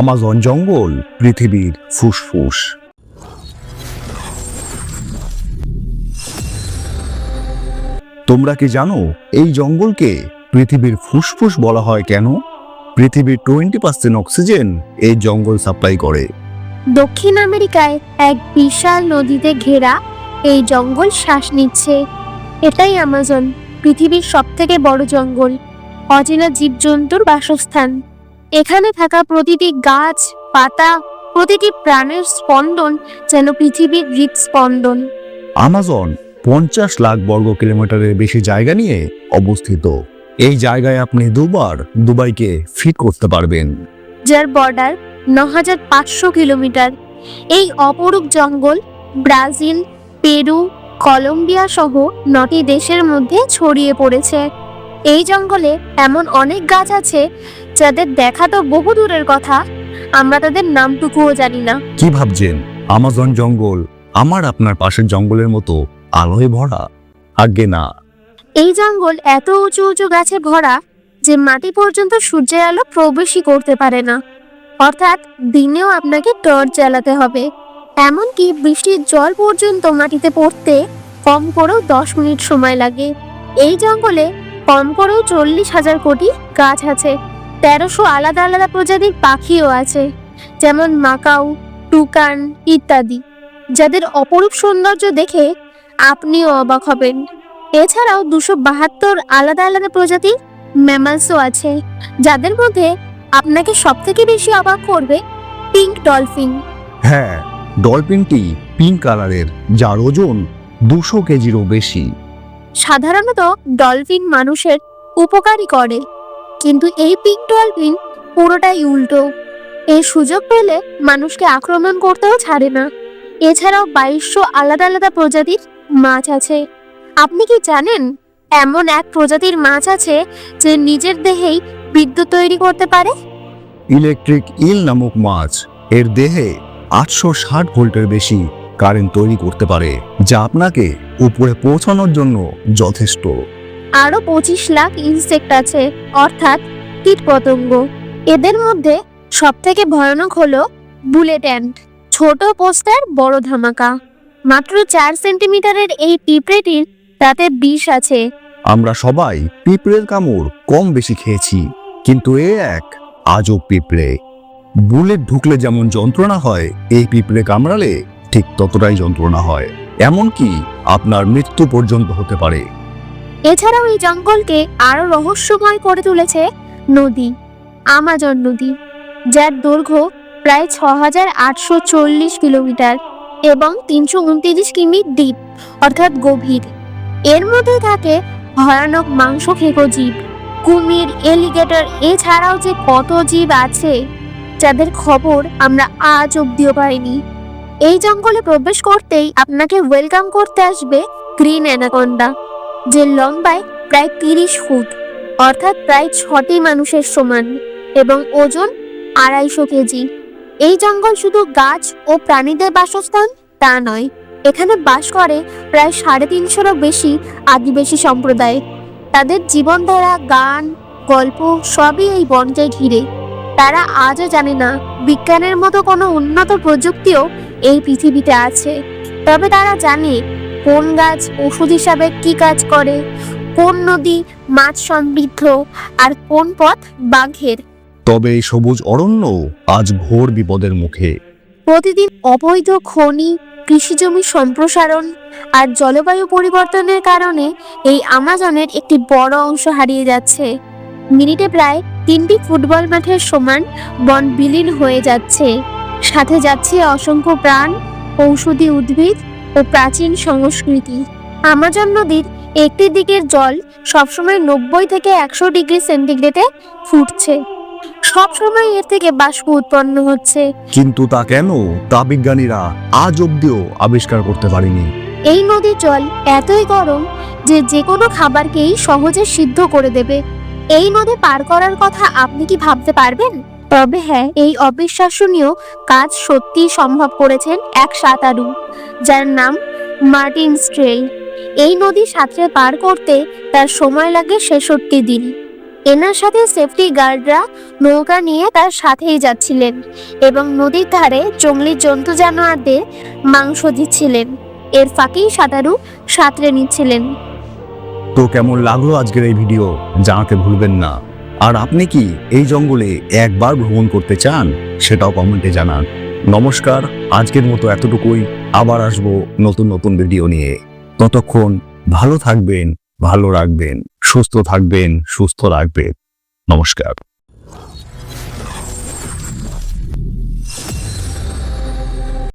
Amazon জঙ্গল, পৃথিবীর ফুসফুস। তোমরা কি জানো এই জঙ্গলকে পৃথিবীর ফুসফুস বলা হয় কেন? পৃথিবীর টোয়েন্টি পার্সেন্ট অক্সিজেন এই জঙ্গল সাপ্লাই করে। দক্ষিণ আমেরিকায় এক বিশাল নদীতে ঘেরা এই জঙ্গল শ্বাস নিচ্ছে। এটাই আমাজন, পৃথিবীর সবথেকে বড় জঙ্গল, অচেনা জীবজন্তুর বাসস্থান। এখানে থাকা প্রতিটি গাছ পাতা প্রতিটি প্রাণের স্পন্দন যেন পৃথিবীর হৃদস্পন্দন আমাজন পঞ্চাশ লাখ বর্গ কিলোমিটারের বেশি জায়গা নিয়ে অবস্থিত। এই জায়গায় আপনি দুবার দুবাইকে ফিট করতে পারবেন। যার বর্ডার ন হাজার পাঁচশো কিলোমিটার। এই অপরূপ জঙ্গল ব্রাজিল পেরু কলম্বিয়া সহ নটি দেশের মধ্যে ছড়িয়ে পড়েছে। এই জঙ্গলে এমন অনেক গাছ আছে যাদের দেখা তো বহু দূরের কথা। আমরা তাদের নামটুকুও জানি না। কি ভাবছেন? আমাজন জঙ্গল আমার আপনার পাশের জঙ্গলের মতো আলোয় ভরা? আজ্ঞে না। এই জঙ্গল এত উঁচু উঁচু গাছে ভরা যে মাটি পর্যন্ত সূর্যের আলো প্রবেশই করতে পারে না। অর্থাৎ দিনেও আপনাকে টর্চ জ্বালাতে হবে। এমনকি বৃষ্টির জল পর্যন্ত মাটিতে পড়তে কম করেও দশ মিনিট সময় লাগে। এই জঙ্গলে কম করেও চল্লিশ হাজার কোটি গাছ আছে। তেরোশো আলাদা আলাদা প্রজাতির পাখিও আছে, যেমন মাকাউ, টুকান ইত্যাদি। যাদের অপরূপ সৌন্দর্য দেখে আপনিও অবাক হবেন। এছাড়াও দুশো বাহাত্তর আলাদা আলাদা প্রজাতির ম্যামালসও আছে, যাদের মধ্যে আপনাকে সব থেকে বেশি অবাক করবে পিঙ্ক ডলফিন। হ্যাঁ ডলফিনটি পিঙ্ক কালারের, যার ওজন দুশো কেজিরও বেশি। সাধারণত ডলফিন মানুষের উপকারই করে। কিন্তু এই পিঙ্ক ডলফিন পুরোটাই উল্টো। এই সুযোগ পেলে মানুষকে আক্রমণ করতেও ছাড়ে না। এছাড়াও বাইশশো আলাদা আলাদা প্রজাতির মাছ আছে। আপনি কি জানেন, এমন এক প্রজাতির মাছ আছে যে নিজের দেহেই বিদ্যুৎ তৈরি করতে পারে? ইলেকট্রিক ইল নামক মাছ এর দেহে আটশো ষাট ভোল্টের বেশি। কারেন্ট তৈরি করতে পারে যা আপনাকে উপরে পৌঁছানোর জন্য যথেষ্ট। আরও পঁচিশ লাখ ইনসেক্ট আছে অর্থাৎ কীটপতঙ্গ। এদের মধ্যে সব থেকে ভয়ানক হলো বুলেট অ্যান্ট ছোট পোস্টার বড় ধামাকা। মাত্র চার সেন্টিমিটারের এই পিঁপড়েটির তাতে বিষ আছে। আমরা সবাই পিঁপড়ের কামড় কম বেশি খেয়েছি কিন্তু এ এক আজব পিঁপড়ে। বুলেট ঢুকলে যেমন যন্ত্রণা হয় এই পিঁপড়ে কামড়ালে ঠিক ততটাই যন্ত্রণা হয়। এমনকি আপনার মৃত্যু পর্যন্ত হতে পারে। এছাড়াও এই জঙ্গলকে আরও রহস্যময় করে তুলেছে নদী, আমাজন নদী, যার দৈর্ঘ্য প্রায় ছ হাজার আটশো চল্লিশ কিলোমিটার এবং তিনশো উনত্রিশ কিমি ডিপ অর্থাৎ গভীর। এর মধ্যে থাকে ভয়ানক মাংস খেকো জীব, কুমির, এলিগেটর, এছাড়াও যে কত জীব আছে, যাদের খবর আমরা আজ অব্দিও পাইনি। এই জঙ্গলে প্রবেশ করতেই আপনাকে ওয়েলকাম করতে আসবে গ্রিন অ্যানাকোন্ডা যে লম্বায় প্রায় তিরিশ ফুট, অর্থাৎ প্রায় ছটি মানুষের সমান এবং ওজন আড়াইশো কেজি। এই জঙ্গল শুধু গাছ ও প্রাণীদের বাসস্থান তা নয়, এখানে বাস করে প্রায় সাড়ে তিনশোরও বেশি আদিবাসী সম্প্রদায়। তাদের জীবনধারা, গান, গল্প সবই এই বনকে ঘিরে। তারা আজও জানে না, বিজ্ঞানের মতো কোনো উন্নত প্রযুক্তিও এই পৃথিবীতে আছে। তবে তারা জানে কোন গাছ ওষুধ হিসাবে কি কাজ করে কোন নদী মাছ সমৃদ্ধ আর কোন পথ বাঘের। তবে এই সবুজ অরণ্য আজ ঘোর বিপদের মুখে। প্রতিদিন অবৈধ খনি কৃষিজমি সম্প্রসারণ আর জলবায়ু পরিবর্তনের কারণে এই আমাজনের একটি বড় অংশ হারিয়ে যাচ্ছে। মিনিটে প্রায় তিনটি ফুটবল মাঠের সমান বন বিলীন হয়ে যাচ্ছে। সাথে যাচ্ছে অসংখ্য প্রাণ ঔষধি উদ্ভিদ ও প্রাচীন সংস্কৃতি। আমাজন নদীর একটি দিকের জল সবসময় নব্বই থেকে একশো ডিগ্রি সেন্টিগ্রেডে ফুটছে। সবসময় এর থেকে বাষ্প উৎপন্ন হচ্ছে। কিন্তু তা কেন? তা বিজ্ঞানীরা আজ অব্দিও আবিষ্কার করতে পারেনি। এই নদীর জল এতই গরম যে যে কোনো খাবারকেই সহজে সিদ্ধ করে দেবে। এই নদী পার করার কথা আপনি কি ভাবতে পারবেন? তবে হ্যাঁ এই অবিশ্বাসনীয় কাজ সত্যি সম্ভব করেছেন এক সাঁতারু, যার নাম মার্টিন স্ট্রেল এই নদী সাঁতরে পার করতে তার সময় লাগে ছেষট্টি দিন। এনার সাথে সেফটি গার্ডরা নৌকা নিয়ে তার সাথেই যাচ্ছিলেন এবং নদীর ধারে জঙ্গলি জন্তু জানোয়ারদের মাংস দিচ্ছিলেন। এর ফাঁকেই সাঁতারু সাঁতরে নিচ্ছিলেন। তো কেমন লাগল আজকের এই ভিডিও? জানাতে ভুলবেন না। আর আপনি কি এই জঙ্গলে একবার ভ্রমণ করতে চান? সেটাও কমেন্টে জানান। নমস্কার, আজকের মতো এতটুকুই। আবার আসব নতুন নতুন ভিডিও নিয়ে। ততক্ষণ ভালো থাকবেন, ভালো রাখবেন, সুস্থ থাকবেন, সুস্থ রাখবেন। নমস্কার।